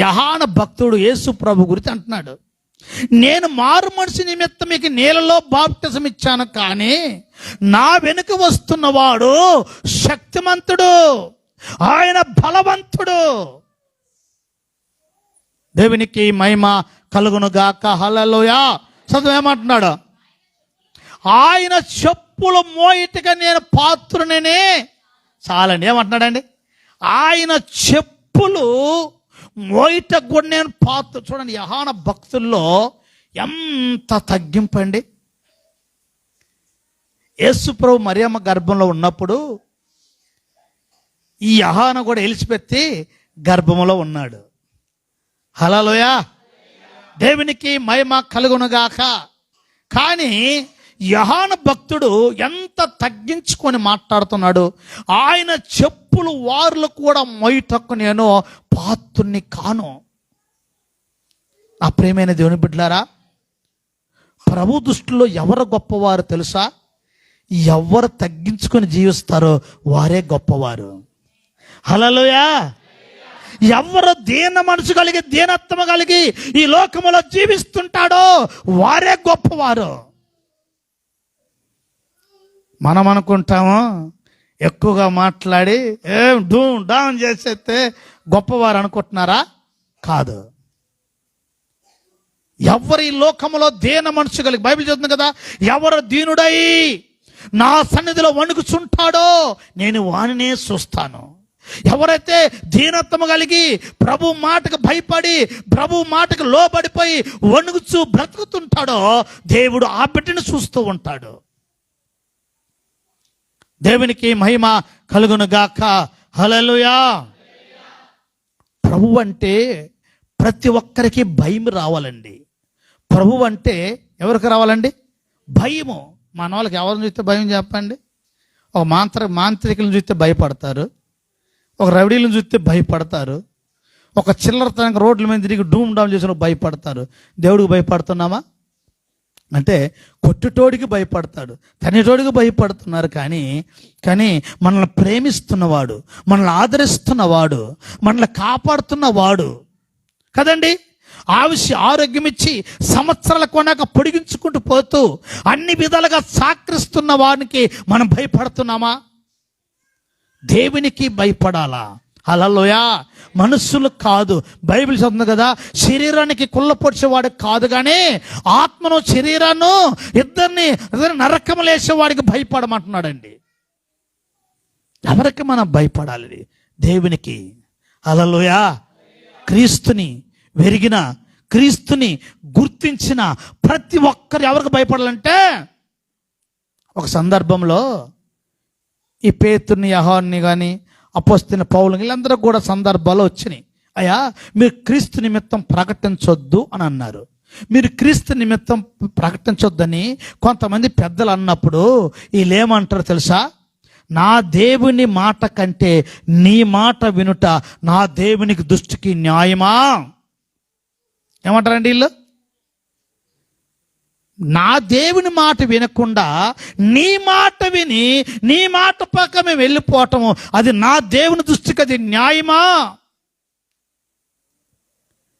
యహాన భక్తుడు యేసు ప్రభు గురించి అంటున్నాడు. నేను మారు మనిషి నిమిత్తం మీకు నీళ్ళలో బాప్టిజం ఇచ్చాను కానీ నా వెనుక వస్తున్నవాడు శక్తిమంతుడు ఆయన బలవంతుడు. దేవునికి మహిమ కలుగునుగాక. హలలోయా చదువు ఏమంటున్నాడు? ఆయన చెప్పులు మోయిటగా నేను పాత్రుననే. చాలండి ఏమంటున్నాడండి? ఆయన చెప్పులు మోయిటకు కూడా నేను పాత్ర చూడండి యహాన భక్తుల్లో ఎంత తగ్గింపండి యేసుప్రభు మరియమ్మ గర్భంలో ఉన్నప్పుడు ఈ యహాన కూడా ఎలిచిపెత్తి గర్భంలో ఉన్నాడు. హలోయా దేవునికి మహిమ కలుగునుగాక. కానీ యహాన భక్తుడు ఎంత తగ్గించుకొని మాట్లాడుతున్నాడు? ఆయన చెప్పులు వారులు కూడా మొయ్యటకు నేను పాత్రుని కాను. నా ప్రేమైన దేవుని బిడ్డలారా ప్రభు దృష్టిలో ఎవరు గొప్పవారు తెలుసా? ఎవరు తగ్గించుకొని జీవిస్తారో వారే గొప్పవారు. హలలోయా ఎవరు దీన మనసు కలిగి దీనత్వం కలిగి ఈ లోకములో జీవిస్తుంటాడో వారే గొప్పవారు. మనం అనుకుంటాము ఎక్కువగా మాట్లాడి ఏం డూ డాన్ చేసేస్తే గొప్పవారు అనుకుంటున్నారా? కాదు. ఎవరు ఈ లోకములో దీన మనసు కలిగి బైబిల్ చదువుతుంది కదా ఎవరు దీనుడై నా సన్నిధిలో వణుకుచుంటాడో నేను వానినే చూస్తాను. ఎవరైతే దీనత్వము కలిగి ప్రభు మాటకు భయపడి ప్రభు మాటకు లోబడిపోయి వణుకుచూ బ్రతుకుతుంటాడో దేవుడు ఆ బిడ్డను చూస్తూ ఉంటాడు. దేవునికి మహిమ కలుగును గాక హలలుయా ప్రభు అంటే ప్రతి ఒక్కరికి భయం రావాలండి. ప్రభు అంటే ఎవరికి రావాలండి? భయము. మన వాళ్ళకి ఎవరిని చూస్తే భయం చెప్పండి? ఒక మాంత్ర మాంత్రికులను చూస్తే భయపడతారు. ఒక రవిడీలను చూస్తే భయపడతారు. ఒక చిల్లరతనంగా రోడ్ల మీద తిరిగి డూమ్ డౌన్ చేసిన భయపడతారు. దేవుడికి భయపడుతున్నామా? అంటే కొట్టుటోడికి భయపడతాడు తనిటోడికి భయపడుతున్నారు కానీ కానీ మనల్ని ప్రేమిస్తున్నవాడు మనల్ని ఆదరిస్తున్నవాడు మనల్ని కాపాడుతున్నవాడు. కదండి? ఆవిషి ఆరోగ్యం ఇచ్చి సంవత్సరాల కొనక పొడిగించుకుంటూ పోతూ అన్ని విధాలుగా సాకరిస్తున్న వానికి మనం భయపడుతున్నామా? దేవునికి భయపడాలా? అలలోయా మనుషులు కాదు. బైబిల్ చదువుతుంది కదా శరీరానికి కుళ్ళపొడిచేవాడు కాదు కానీ ఆత్మను శరీరాన్ని ఇద్దరిని ఇద్దరిని నరకములేసేవాడికి భయపడమంటున్నాడండి. ఎవరికి మనం భయపడాలి? దేవునికి. అలలోయా క్రీస్తుని వెరిగిన క్రీస్తుని గుర్తించిన ప్రతి ఒక్కరు ఎవరికి భయపడాలంటే ఒక సందర్భంలో ఈ పేతుర్ని యహాన్ని కానీ అపోస్తున్న పౌలు వీళ్ళందరూ కూడా సందర్భాలు వచ్చినాయి. అయ్యా మీరు క్రీస్తు నిమిత్తం ప్రకటించొద్దు అని అన్నారు. మీరు క్రీస్తు నిమిత్తం ప్రకటించొద్దని కొంతమంది పెద్దలు అన్నప్పుడు వీళ్ళు ఏమంటారు తెలుసా? నా దేవుని మాట కంటే నీ మాట వినుట నా దేవునికి దృష్టికి న్యాయమా? ఏమంటారండి వీళ్ళు? నా దేవుని మాట వినకుండా నీ మాట విని నీ మాట పక్క మేము వెళ్ళిపోవటము అది నా దేవుని దృష్టికి అది న్యాయమా?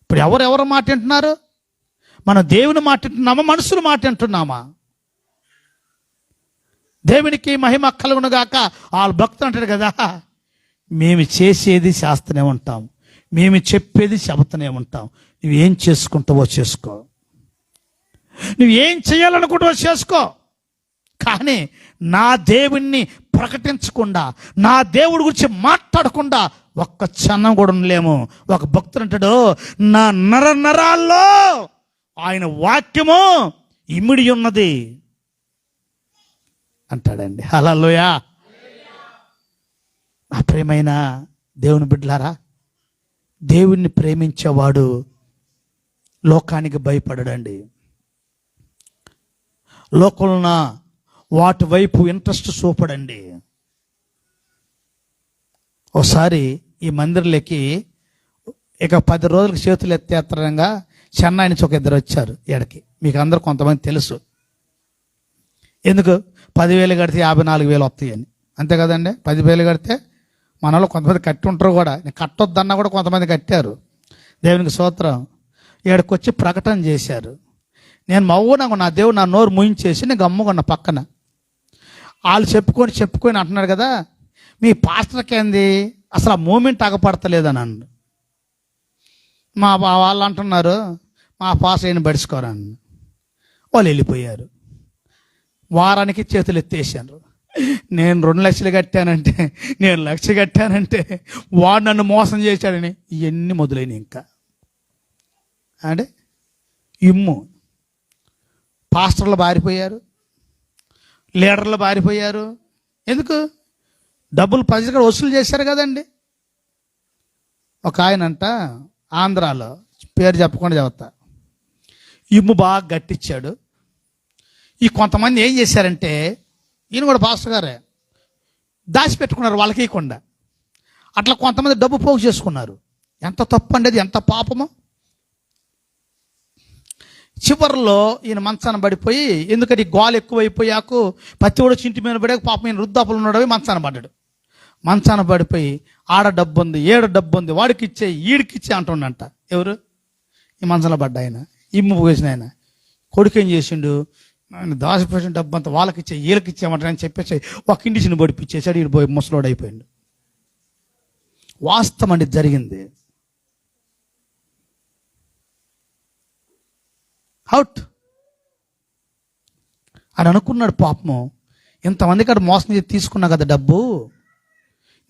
ఇప్పుడు ఎవరు ఎవరు మాట వింటున్నారు? మన దేవుని మాట వింటున్నామా? మనుషులు మాట వింటున్నామా? దేవునికి మహిమ కలుగునుగాక వాళ్ళ భక్తులు అంటారు కదా మేము చేసేది చేస్తూనే ఉంటాం. మేము చెప్పేది చెబుతూనే ఉంటాం. నువ్వేం చేసుకుంటావో చేసుకో. నువ్వు ఏం చేయాలనుకుంటో చేసుకో. కానీ నా దేవుణ్ణి ప్రకటించకుండా నా దేవుడి గురించి మాట్లాడకుండా ఒక్క క్షణం కూడా ఉండలేము. ఒక భక్తుడు అంటాడు నా నర నరాల్లో ఆయన వాక్యము ఇమిడి ఉన్నది. అంటాడండి. హలోయా నా ప్రేమైన దేవుని బిడ్డలారా దేవుణ్ణి ప్రేమించేవాడు లోకానికి భయపడడండి. లోకంలో వాటి వైపు ఇంట్రెస్ట్ చూపడండి. ఒకసారి ఈ మందిర్లకి ఇక పది రోజులకు చేతులు ఎత్తేత్తరంగా చెన్నై నుంచి ఒక ఇద్దరు వచ్చారు ఈడకి. మీకు అందరు కొంతమంది తెలుసు. ఎందుకు? పదివేలు కడితే యాభై నాలుగు వేలు వస్తాయని. అంతే కదండి? పదివేలు కడితే మనలో కొంతమంది కట్టి ఉంటారు కూడా. నేను కట్టొద్దన్నా కూడా కొంతమంది కట్టారు. దేవునికి సూత్రం ఇక్కడికి వచ్చి ప్రకటన చేశారు. నేను మౌనంగా నా దేవుడు నా నోరు ముయించేసి నేను గమ్ముకున్న పక్కన. వాళ్ళు చెప్పుకొని చెప్పుకొని అంటున్నారు కదా మీ పాస్టర్కి ఏంది? అసలు ఆ మూమెంట్ ఆగపడతలేదని అన్ను మా వాళ్ళు అంటున్నారు మా పాస్టర్ అయిన బడుచుకోరని వాళ్ళు వెళ్ళిపోయారు. వారానికి చేతులు ఎత్తేసారు. నేను రెండు లక్షలు కట్టానంటే నేను లక్ష కట్టానంటే వాడు నన్ను మోసం చేశాడని ఇవన్నీ మొదలైనవి ఇంకా. అంటే ఇమ్ము. పాస్టర్లు బారిపోయారు లీడర్లు బారిపోయారు. ఎందుకు? డబ్బులు ప్రజలు వసూలు చేశారు కదండి. ఒక ఆయన అంట ఆంధ్రాలో పేరు చెప్పకుండా చెబుతా ఇమ్ము బాగా గట్టిచ్చాడు. ఈ కొంతమంది ఏం చేశారంటే ఈయన కూడా పాస్టర్ గారే దాచిపెట్టుకున్నారు వాళ్ళకి ఇవ్వకుండా అట్లా కొంతమంది డబ్బు పోగు చేసుకున్నారు. ఎంత తప్పు అండి అది? ఎంత పాపమో? చివరిలో ఈయన మంచాన పడిపోయి ఎందుకంటే ఈ గోలు ఎక్కువైపోయాకు పత్తి కూడా చింటి మీద పడే పాపం ఈయన వృద్ధాపులు ఉన్నాడు మంచాన పడ్డాడు. మంచాన పడిపోయి ఆడ డబ్బు ఉంది ఏడ డబ్బు ఉంది వాడికి ఇచ్చే ఈడికి ఇచ్చే అంటుండంట. ఎవరు? ఈ మంచంలో పడ్డ ఆయన ఇమ్ము పోసిన ఆయన. కొడుకు ఏం చేసిండు? ఆయన దాచిపెట్టిన డబ్బు అంతా వాళ్ళకి ఇచ్చే వీళ్ళకి ఇచ్చేయమంటారు అని చెప్పేసి ఒక ఇండిషన్ పడిపించేసాడు ఈడు పోయి ముసలోడు అయిపోయిండు. వాస్తవం అండి జరిగింది. అవుట్. అని అనుకున్నాడు పాపము. ఇంతమంది కాడ మోసం చేసి తీసుకున్నా కదా డబ్బు.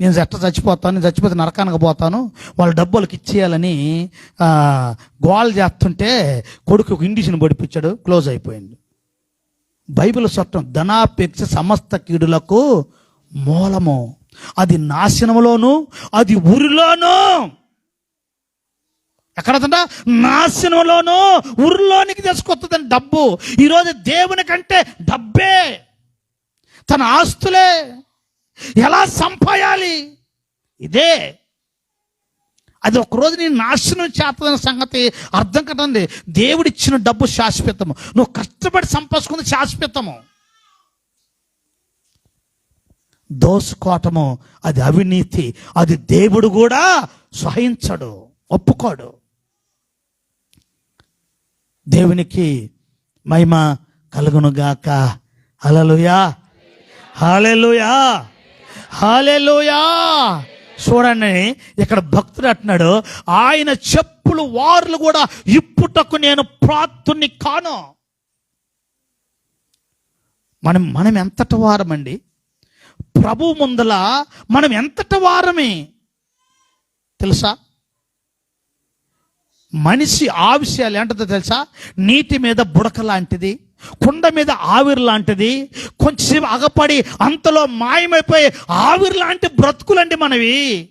నేను ఎట్ట చచ్చిపోతాను నేను చచ్చిపోతే నరకానికి పోతాను వాళ్ళ డబ్బు వాళ్ళకి ఇచ్చేయాలని గోల్ చేస్తుంటే కొడుకు ఒక ఇండిషన్ పడిపించాడు క్లోజ్ అయిపోయింది. బైబిల్ చట్టం ధనాపేక్ష సమస్త కీడులకు మూలము. అది నాశనములోను అది ఊరిలోనూ. ఎక్కడంట నాశనంలోనూ ఉరిలోనికి తీసుకొస్తుందని డబ్బు. ఈరోజు దేవుని కంటే డబ్బే. తన ఆస్తులే. ఎలా సంపాయాలి? ఇదే. అది ఒకరోజు నేను నాశనం చేస్తుందన్న సంగతి అర్థం కదండి దేవుడిచ్చిన డబ్బు శాశ్వతము. నువ్వు కష్టపడి సంపాదించుకుంది శాశ్వతము. దోసుకోవటము అది అవినీతి. అది దేవుడు కూడా సహించడు. ఒప్పుకోడు. దేవునికి మహిమ కలుగునుగాక. హలలుయా హాలెలుయా హాలెలుయా చూడండి ఇక్కడ భక్తుడు అంటున్నాడు ఆయన చెప్పులు వార్లు కూడా ఇప్పుటకు నేను ప్రాప్తుని కాను. మనం మనం ఎంతటి వారమండి? ప్రభు ముందల మనం ఎంతటి వారమే? తెలుసా? మనిషి ఆవిషయాలు ఏంటో తెలుసా? నీటి మీద బుడక లాంటిది కుండ మీద ఆవిరి లాంటిది కొంచెం అగపడి అంతలో మాయమైపోయి ఆవిరి లాంటి బ్రతుకులండి మనవి.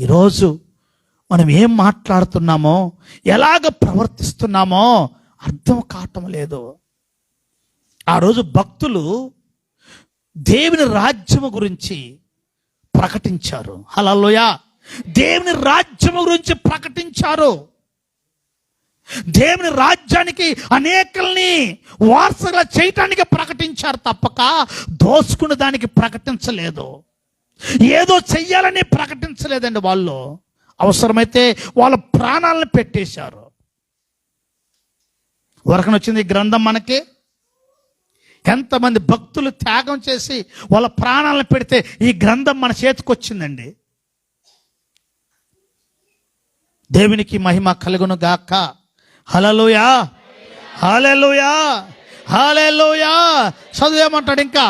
ఈరోజు మనం ఏం మాట్లాడుతున్నామో ఎలాగ ప్రవర్తిస్తున్నామో అర్థం కావటం లేదు. ఆ రోజు భక్తులు దేవుని రాజ్యము గురించి ప్రకటించారు. హలలోయ దేవుని రాజ్యం గురించి ప్రకటించారు. దేవుని రాజ్యానికి అనేకల్ని వారసుగా చేయటానికి ప్రకటించారు తప్పక. దోసుకున్న దానికి ప్రకటించలేదు. ఏదో చెయ్యాలని ప్రకటించలేదండి వాళ్ళు. అవసరమైతే వాళ్ళ ప్రాణాలను పెట్టేశారు. వరకనొచ్చింది ఈ గ్రంథం మనకి. ఎంతమంది భక్తులు త్యాగం చేసి వాళ్ళ ప్రాణాలను పెడితే ఈ గ్రంథం మన చేతికి వచ్చిందండి దేవునికి మహిమ కలుగును గాక హలలుయా హలలుయా హలలుయా చదివేమంటాడు ఇంకా?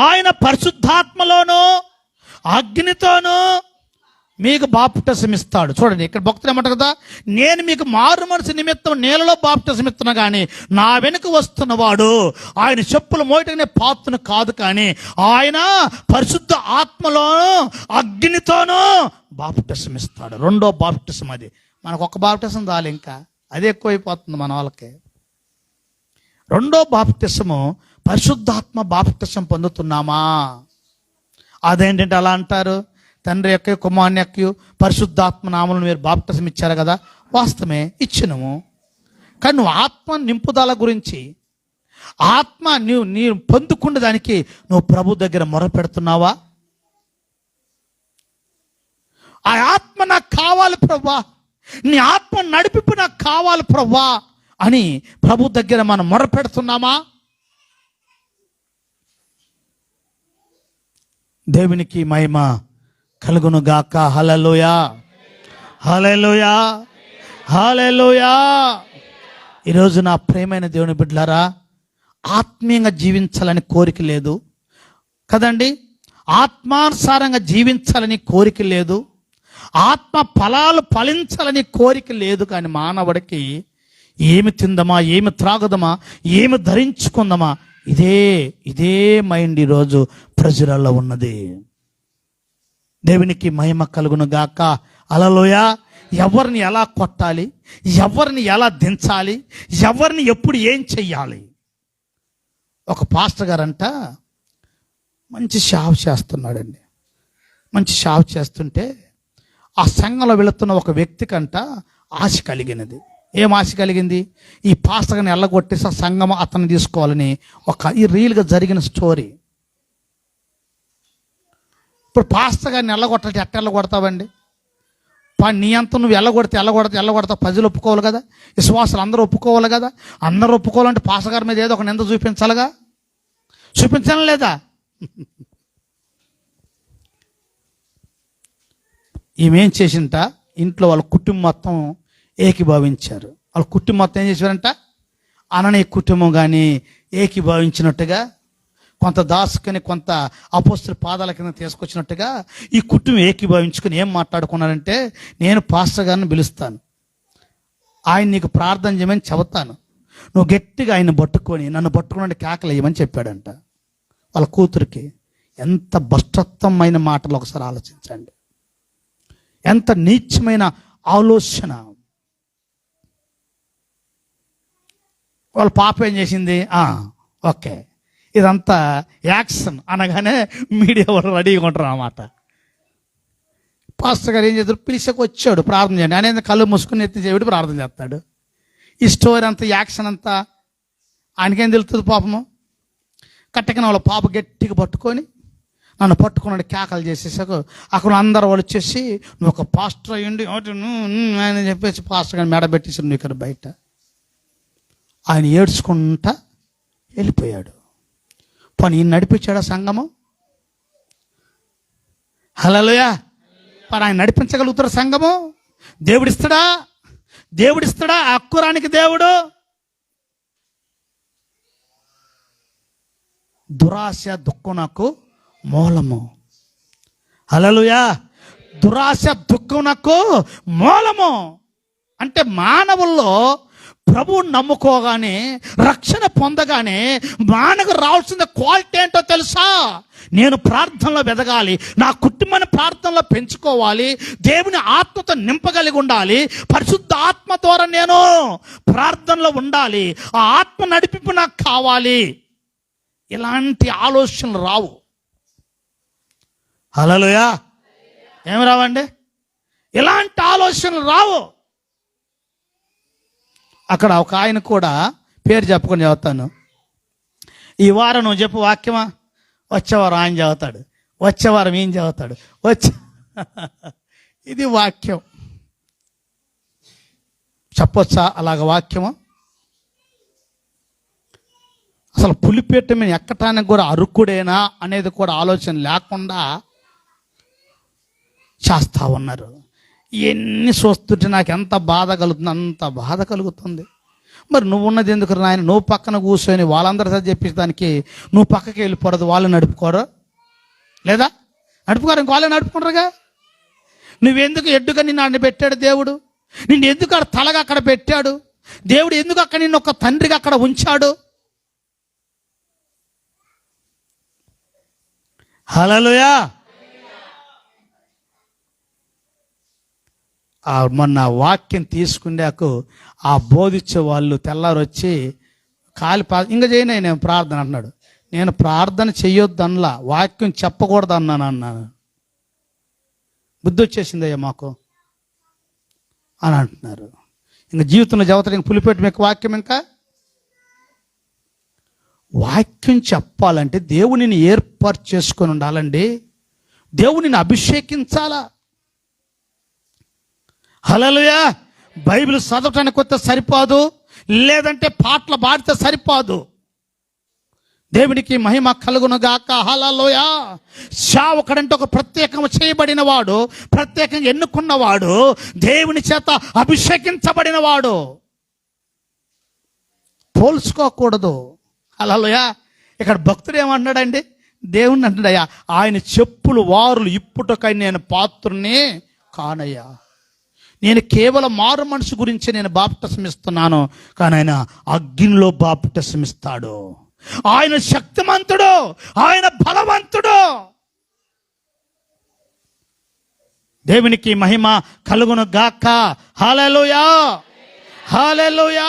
ఆయన పరిశుద్ధాత్మలోనూ అగ్నితోనూ మీకు బాప్టిజం ఇస్తాడు. చూడండి ఇక్కడ భక్తులు ఏమంటారు కదా నేను మీకు మారు మనసు నిమిత్తం నేలలో బాప్టిజం ఇస్తున్నా కానీ నా వెనుక వస్తున్నవాడు ఆయన చెప్పులు మోయటనే పాత్రను కాదు కానీ ఆయన పరిశుద్ధ ఆత్మలోను అగ్నితోనూ బాప్టిజం ఇస్తాడు. రెండో బాప్టిజం అది. మనకు ఒక బాప్టిజం చాలు ఇంకా. అది ఎక్కువైపోతుంది మన వాళ్ళకి. రెండో బాప్టిసము పరిశుద్ధాత్మ బాప్టిసం పొందుతున్నామా? అదేంటంటే అలా అంటారు? తండ్రి యొక్క కుమారుని యొక్క పరిశుద్ధాత్మ నామలను మీరు బాప్టసం ఇచ్చారు కదా వాస్తవమే ఇచ్చినము. కానీ నువ్వు ఆత్మ నింపుదల గురించి ఆత్మ నువ్వు నీ పొందుకున్న దానికి నువ్వు ప్రభు దగ్గర మొర పెడుతున్నావా? ఆ ఆత్మ నాకు కావాలి ప్రభా నీ ఆత్మ నడిపింపు నాకు కావాలి ప్రభా అని ప్రభు దగ్గర మనం మొరపెడుతున్నామా దేవునికి మహిమ. కలుగును గాక హలలోయా హలలోయా హలలోయా ఈరోజు నా ప్రేమైన దేవుని బిడ్డలారా ఆత్మీయంగా జీవించాలని కోరిక లేదు. కదండి? ఆత్మానుసారంగా జీవించాలని కోరిక లేదు. ఆత్మ ఫలాలు ఫలించాలని కోరిక లేదు కానీ మానవుడికి ఏమి తిందమా ఏమి త్రాగుదమా ఏమి ధరించుకుందామా ఇదే ఇదే మైండ్ ఈరోజు ప్రజలలో ఉన్నది. దేవునికి మహిమ కలుగును గాక. అలలోయ. ఎవరిని ఎలా కొట్టాలి? ఎవరిని ఎలా దించాలి? ఎవరిని ఎప్పుడు ఏం చెయ్యాలి? ఒక పాస్టర్ గారంట మంచి షావ్ చేస్తున్నాడండి. మంచి షావ్ చేస్తుంటే ఆ సంఘంలో వెళుతున్న ఒక వ్యక్తికంట ఆశ కలిగినది. ఏం ఆశ కలిగింది? ఈ పాస్టర్ని ఎల్లగొట్టేసి ఆ సంఘం అతను తీసుకోవాలని ఒక ఈ రియల్గా జరిగిన స్టోరీ. ఇప్పుడు పాస్టర్ గారిని ఎల్లగొట్టాలి ఎట్ట ఎల్లగొడతావండి? పా నీ అంత నువ్వు ఎల్లగొడితే ఎల్లగొడతా ఎల్లగొడతా ప్రజలు ఒప్పుకోవాలి కదా. విశ్వాసాలు అందరూ ఒప్పుకోవాలి కదా. అందరూ ఒప్పుకోవాలంటే పాస్టర్ గారి మీద ఏదో ఒక నింద చూపించాలిగా? చూపించాలి లేదా? ఈమెం చేసింట? ఇంట్లో వాళ్ళ కుటుంబం మొత్తం ఏకీభావించారు. వాళ్ళ కుటుంబం మొత్తం ఏం చేశారంట? అననీయ కుటుంబం కానీ ఏకీభావించినట్టుగా కొంత దాసుకుని కొంత అపోస్తుల పాదాల కింద తీసుకొచ్చినట్టుగా ఈ కుటుంబం ఏకీభావించుకుని ఏం మాట్లాడుకున్నారంటే నేను పాస్టర్ గారిని పిలుస్తాను. ఆయన నీకు ప్రార్థన చేయమని చెబుతాను. నువ్వు గట్టిగా ఆయన పట్టుకొని నన్ను పట్టుకుని కేకలేయమని చెప్పాడంట. వాళ్ళ కూతురికి ఎంత భ్రష్టత్వమైన మాటలు ఒకసారి ఆలోచించండి. ఎంత నీచమైన ఆలోచన. వాళ్ళ పాప ఏం చేసింది? ఓకే. ఇదంతా యాక్షన్ అనగానే మీడియా వాళ్ళు రెడీగా ఉంటారు అన్నమాట. పాస్టర్ గారు ఏం చేస్తారు? పిలిచకు వచ్చాడు ప్రార్థన చేయండి. అనేది కళ్ళు మూసుకుని ఎత్తి చేయబడి ప్రార్థన చేస్తాడు. ఈ స్టోరీ అంతా యాక్షన్ అంతా ఆయనకేం తెలుస్తుంది పాపము? కట్టకిన వాళ్ళ పాప గట్టిగా పట్టుకొని నన్ను పట్టుకున్నాడు కేకలు చేసేసాక. అక్కడ అందరు వాళ్ళు వచ్చేసి నువ్వు ఒక పాస్టర్ అయ్యండి అని చెప్పేసి పాస్టర్ గారిని మెడ నువ్వు ఇక్కడ బయట. ఆయన ఏడ్చుకుంటా వెళ్ళిపోయాడు. పని ఈయన నడిపించాడా సంఘము? హలోయా పని ఆయన నడిపించగలుగుతారు సంఘము? దేవుడిస్తాడా? దేవుడిస్తాడా? అక్కురానికి దేవుడు? దురాశ దుఃఖమునకు మూలము. హలలుయా దురాశ దుఃఖమునకు మూలము. అంటే మానవుల్లో ప్రభువు నమ్ముకోగానే రక్షణ పొందగానే మానకు రావాల్సిన క్వాలిటీ ఏంటో తెలుసా? నేను ప్రార్థనలో వెదగాలి నా కుటుంబాన్ని ప్రార్థనలో పెంచుకోవాలి దేవుని ఆత్మతో నింపగలిగి ఉండాలి పరిశుద్ధ ఆత్మ ద్వారా నేను ప్రార్థనలో ఉండాలి ఆ ఆత్మ నడిపింపు నాకు కావాలి. ఇలాంటి ఆలోచనలు రావు. అలలోయా ఏమి రావండి? ఇలాంటి ఆలోచనలు రావు. అక్కడ ఒక ఆయన కూడా పేరు చెప్పుకొని చదువుతాను ఈ వారం నువ్వు చెప్పు వాక్యమా? వచ్చేవారం ఆయన చదువుతాడు వచ్చేవారం ఏం చదువుతాడు వచ్చే ఇది వాక్యం. చెప్పొచ్చా? అలాగ వాక్యము? అసలు పులిపేట మీద ఎక్కటానికి కూడా అరుకుడేనా అనేది కూడా ఆలోచన లేకుండా చేస్తా ఉన్నారు. ఎన్ని చూస్తుంటే నాకు ఎంత బాధ కలుగుతుంది అంత బాధ కలుగుతుంది. మరి నువ్వు ఉన్నది ఎందుకు నాయన? నువ్వు పక్కన కూర్చొని వాళ్ళందరి సార్ చెప్పేదానికి నువ్వు పక్కకి వెళ్ళిపోరదు వాళ్ళు నడుపుకోరు? లేదా? నడుపుకోరు? ఇంక వాళ్ళే నడుపుకుంటారుగా? నువ్వెందుకు ఎడ్డుగా నిన్ను అక్కడ పెట్టాడు దేవుడు? నిన్ను ఎందుకు అక్కడ తలగా అక్కడ పెట్టాడు? దేవుడు ఎందుకు అక్కడ నిన్ను ఒక తండ్రిగా అక్కడ ఉంచాడు? హలోయా మొన్న వాక్యం తీసుకున్నాకు ఆ బోధించే వాళ్ళు తెల్లారు వచ్చి కాలి పా ఇంకా చేయనే నేను ప్రార్థన అన్నాడు నేను ప్రార్థన చెయ్యొద్దు అనలా వాక్యం చెప్పకూడదు అన్నాను. అన్నాను బుద్ధి వచ్చేసిందయ్యా మాకు అని అంటున్నారు. ఇంకా జీవితంలో జవతలు ఇంకా పులిపెట్టి మీకు వాక్యం ఇంకా? వాక్యం చెప్పాలంటే దేవునిని ఏర్పాటు చేసుకొని ఉండాలండి. దేవునిని అభిషేకించాలా? హలలుయా బైబిల్ చదవటానికి వస్తే సరిపోదు లేదంటే పాటలు పాడితే సరిపోదు. దేవునికి మహిమ కలుగునుగాక హలలోయ శావకుడంటే ఒక ప్రత్యేకం చేయబడిన వాడు ప్రత్యేకంగా ఎన్నుకున్నవాడు దేవుని చేత అభిషేకించబడిన వాడు పోల్చుకోకూడదు. హలలోయ ఇక్కడ భక్తుడు ఏమన్నాడండి దేవుణ్ణి అంటాడయ్యా ఆయన చెప్పులు వారులు ఇప్పుటకై నేను పాత్రుని కానయ్యా. నేను కేవలం మారు మనసు గురించి నేను బాప్టిసం ఇస్తున్నాను కానీ ఆయన అగ్నిలో బాప్టిసం ఇస్తాడు. ఆయన శక్తిమంతుడు ఆయన బలవంతుడు. దేవునికి మహిమ కలుగును గాక హాలెలూయా హాలెలూయా